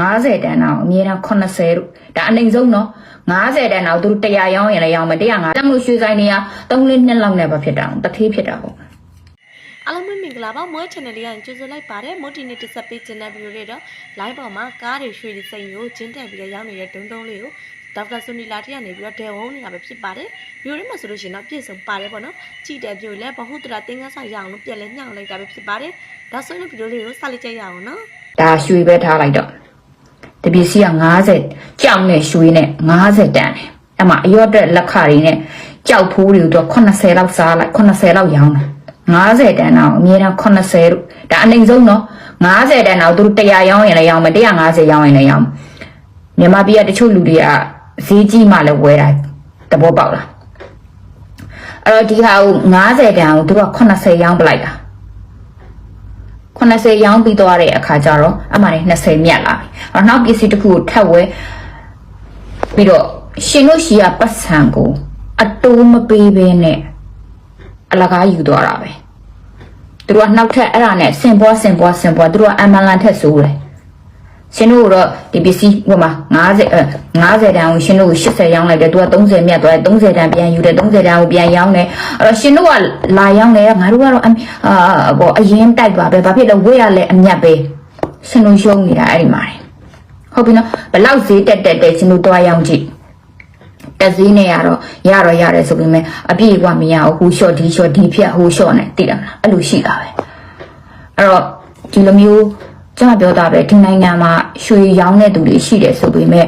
50တန်းတော့အမြဲတမ်း80တို့ဒါအနိုင်ဆုံးနော်50တန်းတော့သူတို့100ရောင်းရင်လည်းရောင်းမယ်150တန်းမလို့ရွှေဆိုင်တွေက3လနှစ်လောက်နဲ့ပဲဖြစ်တာတထေးဖြစ်တာပေါ့အားလုံးပဲမင်္ဂလာပါမွေး channel လေးကကြိုဆိုလိုက်ပါတယ်မို့ဒီနေ့တစ်ဆက်ပေးချင်တဲ့ဗီဒီယိုလေးတော့ live ပေါ်မှာကားတွေရွှေတွေစိန်ကိုကျင်းတက်ပြီးတော့ရောက်နေတဲ့ဒုံဒုံလေးကိုဒေါက်တာဆွနီလာတီကနေပြီးတော့ဒေဝုံးနေတာပဲဖြစ်ပါတယ်ဗီဒီယိုလေးမှာဆိုလို့ရှိရင်တော့ပြည့်စုံပါတယ်ပေါ့နော်ကြည့်တဲ့ဗီဒီယိုလည်းဘဟုတရတင်ကန်းဆိုင်ရအောင်လို့ပြန်လဲညှောင်းလိုက်တာပဲဖြစ်ပါတယ်ဒါဆိုရင်ဗီဒီယိုလေးကိုစလိုက်ကြရအောင်နော်ဒါရွှေပဲထားလိုက်တော့ တပစ္စည်းက50ကြောက်နဲ့ရွှေနဲ့50တန်းတယ်အဲ့မှာအရော့အတွက်လက်ခတွေနဲ့ကြောက်ဖိုးတွေကိုတော့80လောက်စားလိုက်80လောက်ရောင်းတယ်50တန်းတော့အမြဲတမ်း80တို့ဒါအနိုင်ဆုံးနော်50တန်းတော့သူတို့100ရောင်းရင်လည်းရောင်းမယ်150ရောင်းရင်လည်းရောင်းမြန်မာပြည်ကတချို့လူတွေကဈေးကြီးမှလည်းဝယ်တာသဘောပေါက်လားအဲ့တော့ဒီဟာကို50တန်းကိုသူတို့က80ရောင်းပလိုက်တာ 80ရောင်းပြီးသွားတဲ့အခါကျတော့အမှန်နဲ့20မြတ်လာပြီ။အဲ့တော့နောက်ပစ္စည်းတစ်ခုကိုထပ်ဝဲပြီးတော့ရှင်တို့ရှီကပတ်စံကိုအတိုးမပေးဘဲနဲ့အလကားယူသွားတာပဲ။သူတို့ကနောက်ထပ်အဲ့ဒါနဲ့စင်ပွားစင်ပွားစင်ပွားသူတို့ကအမန်လန်ထက်ဆိုးတယ်။ ရှင်တို့ကတော့ဒီပစ္စည်းဟိုမှာ90အဲ90တန်းကိုရှင်တို့ကို80ရောင်းလိုက်တယ်သူက30မြတ်သွားတယ်30တန်းပြန်ယူတယ်30တန်းကိုပြန်ရောင်းတယ်အဲ့တော့ရှင်တို့ကလာရောင်းတယ်ငါတို့ကတော့အမ်အာဘောအရင်တိုက်ပါပဲဘာဖြစ်လဲဝေးရလဲအမြတ်ပဲရှင်တို့ရှုံးနေတာအဲ့ဒီမှာဟုတ်ပြီနော်ဘလောက်ဈေးတက်တက်တက်ရှင်တို့တွားရောင်းကြည့်တက်ဈေးနဲ့ရတော့ရတော့ရတယ်ဆိုပေမဲ့အပြည့်ကမရဘူးဟိုရှော့ဒီရှော့ဒီဖြတ်ဟိုရှော့နဲ့သိတယ်မလားအဲ့လိုရှိတာပဲအဲ့တော့ဒီလိုမျိုး ကျွန်မပြောတာပဲဒီနိုင်ငံမှာရွှေရောင်းတဲ့သူတွေရှိတယ်ဆိုပေမဲ့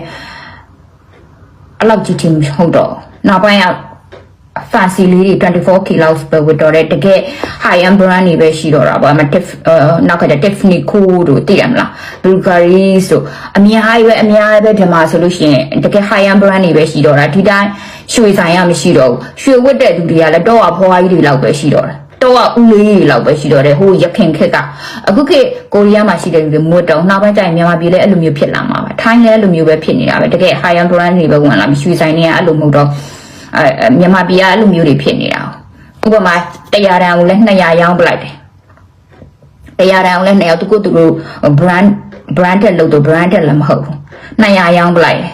အဲ့လောက်ကြီးချင်းမဟုတ်တော့ဘူးနောက်ပိုင်းက fancy လေးတွေ 24k လောက်ပဲဝတ်တော့တယ်တကယ် high end brand တွေပဲရှိတော့တာပေါ့အမ Tiff နောက်ကတည်း Tiffany Co တို့သိရမလား Bulgari ဆိုအများကြီးပဲအများကြီးပဲဒီမှာဆိုလို့ရှိရင်တကယ် high end brand တွေပဲရှိတော့တာဒီတိုင်းရွှေဆိုင်ကမရှိတော့ဘူးရွှေဝတ်တဲ့သူတွေကလည်းတော့ဖွားကြီးတွေလောက်ပဲရှိတော့တယ် တော့ဦးလေးတွေလောက်ပဲရှိတော့တယ်ဟိုရခင်ခက်ကအခုခေတ်ကိုရီးယားမှာရှိတဲ့လူတွေမွတ်တော့နောက်ပိုင်းကျရင်မြန်မာပြည်လည်းအဲ့လိုမျိုးဖြစ်လာမှာပါထိုင်းလည်းအဲ့လိုမျိုးပဲဖြစ်နေတာပဲတကယ် high end brand တွေပဲဝင်လာပြီးရွှေဆိုင်တွေကအဲ့လိုမဟုတ်တော့အဲမြန်မာပြည်ကအဲ့လိုမျိုးတွေဖြစ်နေတာဥပမာ100တန်ကိုလည်း200ရောင်းပလိုက်တယ်100တန်ကိုလည်း200သူကိုသူတို့ brand branded လို့တော့ branded လည်းမဟုတ်ဘူး200ရောင်းပလိုက်တယ်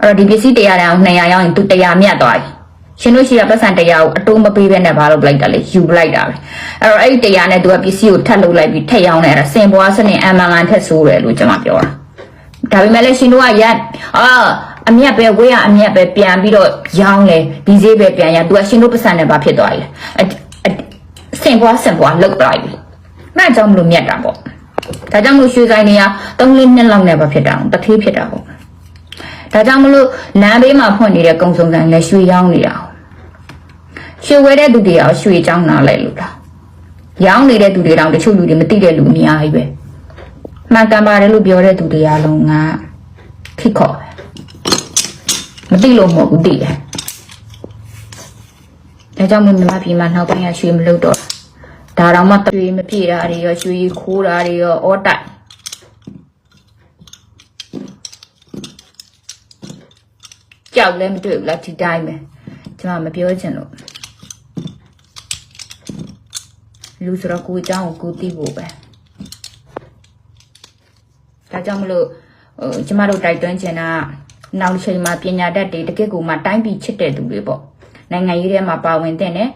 အဲ့တော့ဒီပစ္စည်း100တန်ကို200ရောင်းရင်သူ100မြတ်သွားပြီ ရှင်တို့ရှိတာပတ်စံ100ကိုအတိုးမပေးဘဲနဲ့ဘာလို့ပလိုက်တာလဲယူပလိုက်တာပဲအဲ့တော့အဲ့ဒီ100နဲ့သူကပစ္စည်းကိုထပ်လုပ်လိုက်ပြီးထက်ရောင်းနေတာစင်ပွားစနစ်အမှန်ကန်ထက်ဆိုးတယ်လို့ကျွန်မပြောတာဒါပေမဲ့လည်းရှင်တို့ကရက်အာအမြတ်ပဲဝေးရအမြတ်ပဲပြန်ပြီးတော့ရောင်းလေဒီဈေးပဲပြန်ရသူကရှင်တို့ပတ်စံနဲ့ဘာဖြစ်သွားလဲအအစင်ပွားစင်ပွားလောက်လိုက်ပြီအဲ့ဒါကြောင့်မလို့မြတ်တာပေါ့ဒါကြောင့်မလို့ရွှေဆိုင်တွေက3လနှစ်လောက်နဲ့ပဲဖြစ်တာတထေးဖြစ်တာပေါ့ဒါကြောင့်မလို့လမ်းဘေးမှာဖွင့်နေတဲ့ကုံစုံဆိုင်လည်းရွှေရောင်းနေတာ ရွှေဝဲတဲ့သူတွေရောရွှေကြောင်းနာလိုက်လို့လားရောင်းနေတဲ့သူတွေတောင်တချို့လူတွေမသိတဲ့လူအများကြီးပဲမှန်ကန်ပါတယ်လို့ပြောတဲ့သူတွေအားလုံးကခိခေါ်ပဲမသိလို့မဟုတ်ဘူးသိတယ်ဒါကြောင့်မို့မြန်မာပြည်မှာနောက်ပိုင်းကရွှေမလုပ်တော့ဒါတော့မှရွှေမပြေတာတွေရောရွှေခိုးတာတွေရောအောတိုက်ကြောက်လည်းမတွေ့ဘူးလားဒီတိုင်းပဲကျွန်မမပြောချင်လို့ လူဆိုတော့ကိုယ်အကြောင်းကိုကိုယ်သိဖို့ပဲဒါကြောင့်မလို့ဟိုကျမတို့တိုက်တွန်းချင်တာကနောက်တစ်ချိန်မှာပညာတတ်တွေတကယ့်ကိုမှတိုင်းပြည်ချစ်တဲ့သူတွေပေါ့နိုင်ငံရေးထဲမှာပါဝင်တဲ့နဲ့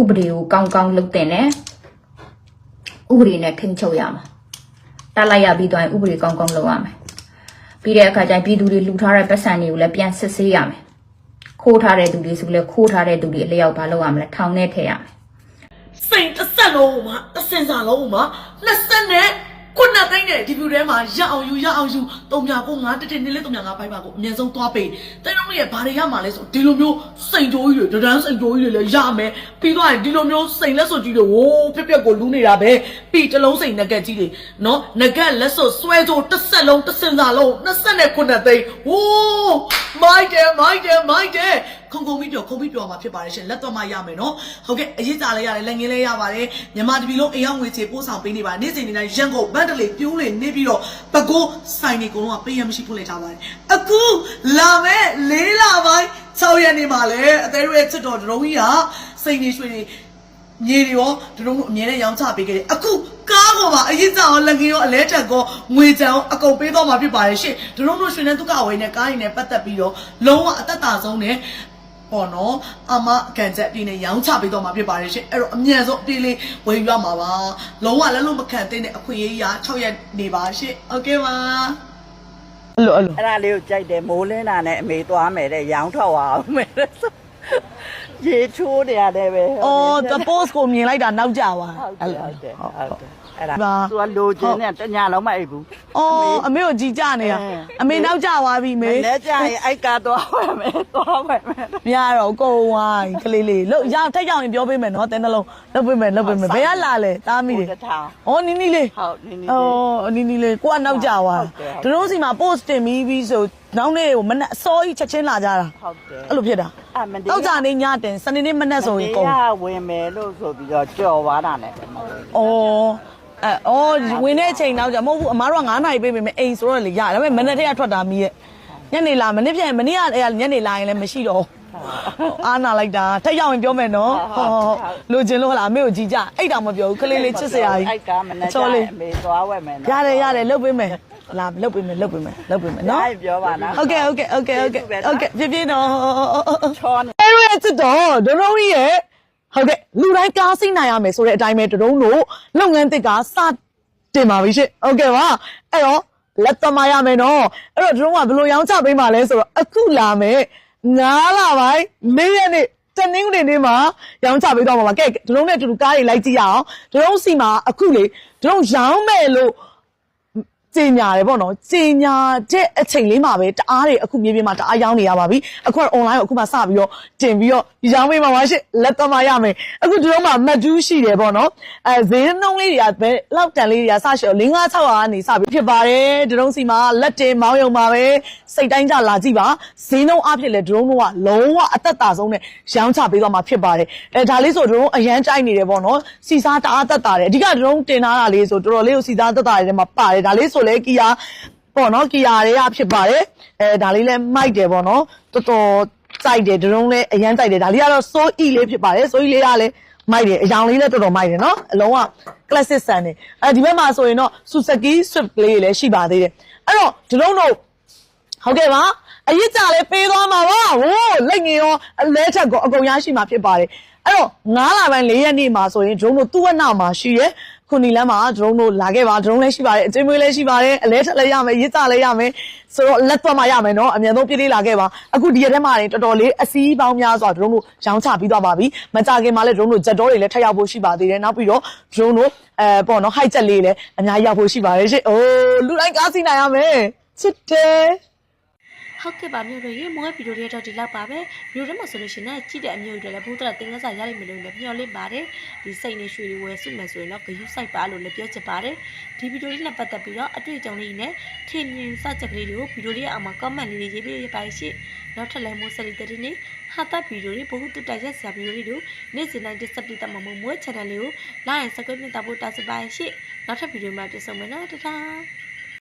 ဥပဒေကိုကောင်းကောင်းလုပ်တဲ့နဲ့ဥပဒေနဲ့ထိန်းချုပ်ရမှာတတ်လိုက်ရပြီးတော့ရင်ဥပဒေကောင်းကောင်းလုပ်ရမယ်ပြီးတဲ့အခါကျရင်ပြည်သူတွေလှူထားတဲ့ပတ်စံတွေကိုလည်းပြန်စစ်ဆေးရမယ်ခိုးထားတဲ့သူတွေဆိုလည်းခိုးထားတဲ့သူတွေအလျောက်ဘာလုပ်ရမလဲထောင်ထဲထည့်ရမယ် စိန်တစ်ဆက်လုံးမှာတစ်စင်စာလုံးမှာ20နဲ့ခုနှစ်သိန်းနဲ့ဒီဖြူထဲမှာရအောင်ယူရအောင်ယူတုံညာကိုငါတက်တက်နေလေတုံညာငါဖိုက်ပါကိုအမြဲဆုံးသွားပေးတိတ်လုံးရဲ့ဘာတွေရမှာလဲဆိုဒီလိုမျိုးစိန်တိုးကြီးတွေဒဒန်းစိန်တိုးကြီးတွေလည်းရမယ်ပြီးတော့ဒီလိုမျိုးစိန်လက်စွပ်ကြီးတွေဝိုးပြက်ပြက်ကိုလူးနေတာပဲပြီးတလုံးစိန်ငကက်ကြီးတွေနော်ငကက်လက်စွပ်ဆွဲကြိုတစ်ဆက်လုံးတစ်စင်စာလုံး20နဲ့ခုနှစ်သိန်းဝိုးမိုက်တယ်မိုက်တယ်မိုက်တယ် ခုံခုံပြီးပြောခုံပြီးပြောမှာဖြစ်ပါတယ်ရှင်လက်တော့မှရမယ်နော်ဟုတ်ကဲ့အရေးကြလဲရတယ်လက်ငင်းလဲရပါတယ်မြန်မာတပီလုံးအိမ်ရောက်ငွေချေပို့ဆောင်ပေးနေပါနေ့စဉ်နေ့တိုင်းရန်ကုန်ဘတ်တလေပြိုးလေနေပြီးတော့ပကိုးဆိုင်နေကုန်လုံးကပေးရမရှိဖွင့်လိုက်ထားပါတယ်အခုလာမဲ့၄လပိုင်း6ရက်နေ့မှာလဲအသေးရွယ်ချစ်တော်ဒရုံကြီးဟာစိန်နေရွှေနေမြေတွေရောသူတို့တို့အမြဲတမ်းရောင်းချပေးခဲ့တယ်အခုကားပေါ်မှာအရင်ကရောလက်ငင်းရောအလဲတက်ကောငွေကြံရောအကုန်ပေးတော့မှာဖြစ်ပါတယ်ရှင့်သူတို့တို့ရွှေနဲ့သူကဝေးနဲ့ကားရင်းနဲ့ပတ်သက်ပြီးတော့လုံးဝအသက်တာဆုံးနဲ့ ပေါ့နော်အမကန်ချက်ပြင်းနဲ့ရောင်းချပေးတော့မှာဖြစ်ပါတယ်ရှင့်အဲ့တော့အမြန်ဆုံးအပြေးလေးဝယ်ယူရမှာပါလုံးဝလည်းလုံးမခံတဲ့နဲ့အခွင့်အရေးရ6ရက်နေပါရှင့်โอเคပါ အဲ့လိုအဲ့လို အဲ့ဒါလေးကိုကြိုက်တယ်မိုးလင်းတာနဲ့အမေသွားမယ်တဲ့ရောင်းထွက်သွားအောင်မယ်တဲ့ဆိုရေချိုးနေရတယ်ပဲ အော် the post ကိုမြင်လိုက်တာနောက်ကြပါ ဟုတ်တယ်ဟုတ်တယ်ဟုတ်တယ် အဲ့ဒါပါသူကလိုချင်တဲ့တညာလုံးမအိပ်ဘူးအော်အမေကိုကြည်ကြနေတာအဲအမေနောက်ကြသွားပြီမမေနေ့ကျရင်အိုက်ကာသွားဝယ်မယ်သွားဝယ်မယ်မရတော့ကိုယ်ဝိုင်းကလေးလေးလို့ရထက်ကြောင်ရင်ပြောပေးမယ်နော်တဲနှလုံးလုပ်ပေးမယ်လုပ်ပေးမယ်ဘယ်ကလာလဲတားမိတယ်ကိုတစ်ထောင်အော်နီနီလေးဟုတ်နင်းနေအော်နီနီလေးကိုကနောက်ကြသွားဟုတ်တယ်ဟုတ်တယ်သူတို့စီမှာ post တင်ပြီးပြီဆိုနောက်နေ့ကိုမနေ့အစောကြီးချက်ချင်းလာကြတာဟုတ်တယ်အဲ့လိုဖြစ်တာအဲ့မနေ့တောက်ကြနေညတင်စနေနေ့မနေ့ဆိုရင်ကုန်မနေ့ကဝင်မယ်လို့ဆိုပြီးတော့ကြော်သွားတာနဲ့ပဲမဟုတ်ဘူး။ အဲအော်ဝင်တဲ့အချိန်နောက်ကြမဟုတ်ဘူးအမားတို့က9နာရီပြေးပြီမယ်အိမ်ဆိုတော့လေရဒါပေမဲ့မနေ့တည်းကထွက်တာမီးရဲ့ညနေလာမနေ့ပြန်မနေ့ကအဲ့ညနေလာရင်လည်းမရှိတော့အာနာလိုက်တာထက်ရောက်ရင်ပြောမယ်နော်ဟုတ်လိုချင်လို့ဟလာအမေကိုကြည်ကြအဲ့တောင်မပြောဘူးခလေးလေးချစ်စရာကြီးအဲ့ကမနေ့ကအမေသွားဝယ်မယ်နော်ရတယ်ရတယ်လုတ်ပေးမယ်လာလုတ်ပေးမယ်လုတ်ပေးမယ်လုတ်ပေးမယ်နော်ပြောပါလားဟုတ်ကဲ့ဟုတ်ကဲ့ဟုတ်ကဲ့ဟုတ်ကဲ့ဟုတ်ကဲ့ပြပြနော်ချောနေရဲ့စစ်တော်ဒရုန်းကြီးရဲ့ ဟုတ်ကဲ့လူတိုင်းကားစိနိုင်ရမယ်ဆိုတဲ့အတိုင်းပဲဒရုံးတို့လုပ်ငန်းတစ်ကစတင်ပါပြီရှင့်ဟုတ်ကဲ့ပါအဲ့တော့လက်သမားရမယ်နော်အဲ့တော့ဒရုံးကဘယ်လိုရောင်းချပေးမှာလဲဆိုတော့အခုလာမယ်9လပိုင်း၄ရက်နေ့တနင်္ဂနွေနေ့မှာရောင်းချပေးတော့မှာပါကဲဒရုံးနဲ့အတူတူကားတွေလိုက်ကြည့်ရအောင်ဒရုံးစီမှာအခုလေဒရုံးရောင်းမယ်လို့ စင်ညာတယ်ပေါ့နော်စင်ညာတဲ့အချိန်လေးမှာပဲတအားတွေအခုမြေပြင်မှာတအားရောင်းနေရပါပြီအခုက online ကိုအခုမှစပြီးတော့တင်ပြီးတော့ရောင်းပေးမှာပါရှင့်လက်သမားရမယ်အခုဒီတော့မှမတ်တူးရှိတယ်ပေါ့နော်အဲဈေးနှုန်းလေးတွေကဘယ်လောက်တန်လေးတွေကစရှော့5 600ကနေစပြီးဖြစ်ပါတယ်ဒီတော့စီမှာလက်တင်မောင်းယုံမှာပဲစိတ်တိုင်းကြလာကြည့်ပါဈေးနှုန်းအဖြစ်လဲဒရုန်းတို့ကလုံးဝအသက်တာဆုံးနဲ့ရောင်းချပေးသွားမှာဖြစ်ပါတယ်အဲဒါလေးဆိုဒရုန်းအရန်ကြိုက်နေတယ်ပေါ့နော်စီစားတအားသက်တာတယ်အဓိကဒရုန်းတင်ထားတာလေးဆိုတော်တော်လေးကိုစီစားသက်တာတွေထဲမှာပါတယ်ဒါလေးဆိုလဲကီယာပေါ့နော်ကီယာတွေကဖြစ်ပါတယ်အဲဒါလေးလဲမိုက်တယ်ပေါ့နော်တော်တော်ကြိုက်တယ်ဒရုန်းလဲအရန်ကြိုက်တယ်ဒါလေးကတော့စိုးအီလေးဖြစ်ပါတယ်စိုးအီလေးကလည်းမိုက်တယ်အယောင်လေးလည်းတော်တော်မိုက်တယ်နော်အလုံးက classic ဆန်တယ်အဲဒီဘက်မှာဆိုရင်တော့ Suzuki Swift လေးလည်းရှိပါသေးတယ်အဲ့တော့ဒရုန်းတို့ဟုတ်ကဲ့ပါအရစ်ကြလည်းပေးသွားမှာပါဟိုးလက်ငင်ရောအလဲချက်ကောအကုန်ရရှိမှာဖြစ်ပါတယ်အဲ့တော့9လပိုင်း4ရက်နေ့မှာဆိုရင် drone တို့သူ့ဝက်နာမှာရှိရဲ ခုနီလမ်းမှာ drone တို့လာခဲ့ပါ drone လည်းရှိပါတယ်အတင်းမွေးလည်းရှိပါတယ်အလဲချက်လည်းရမယ်ရစ်ကြလည်းရမယ်ဆိုတော့လက်သွားမှရမယ်နော်အမြန်ဆုံးပြေးလေးလာခဲ့ပါအခုဒီရက်ထဲမှာနေတော်တော်လေးအစည်းပေါင်းများစွာ drone တို့ရောင်းချပြီးသွားပါပြီမကြခင်မှာလည်း drone တို့ဂျက်တော်တွေလည်းထပ်ရောက်ဖို့ရှိပါသေးတယ်နောက်ပြီးတော့ drone တို့အဲပေါ့နော် high jet လေးလည်းအများကြီးရောက်ဖို့ရှိပါတယ်ရှင့်အိုးလူတိုင်းကားစီးနိုင်ရမယ်ချစ်တယ် ဟုတ်ကဲ့ပါမျိုးတို့ရေမောဗီဒီယိုလေးတော့ဒီလောက်ပါပဲဗီဒီယိုထဲမှာဆိုလို့ရှိရင်လည်းကြည့်တဲ့အမျိုးတွေလည်းဘုဒ္ဓတင်ကစားရလိမ့်မယ်လို့လည်းမျှော်လင့်ပါတယ်ဒီစိတ်နဲ့ရွှေတွေဝယ်စုမယ်ဆိုရင်တော့ဂယူးဆိုင်ပါလို့လည်းပြောချင်ပါတယ်ဒီဗီဒီယိုလေးနဲ့ပတ်သက်ပြီးတော့အတွေ့အကြုံလေးနဲ့ထင်မြင်စချက်ကလေးတွေကိုဗီဒီယိုလေးရဲ့အောက်မှာ comment လေးတွေရေးပေးရပါရှိနောက်ထပ်လည်းမိုးစရီတဲ့နေ့ဟာတာဗီဒီယိုလေးဘုဟုတုတိုက်ရက်ဆရာဗီဒီယိုလေးတို့နေ့စဉ်တိုင်းတက်ဆက်ပြီးတမမမွေး channel လေးကို like and subscribe လုပ်တာပို့တာစပါရှိနောက်ထပ်ဗီဒီယိုမှာပြန်ဆုံမယ်နော်တတား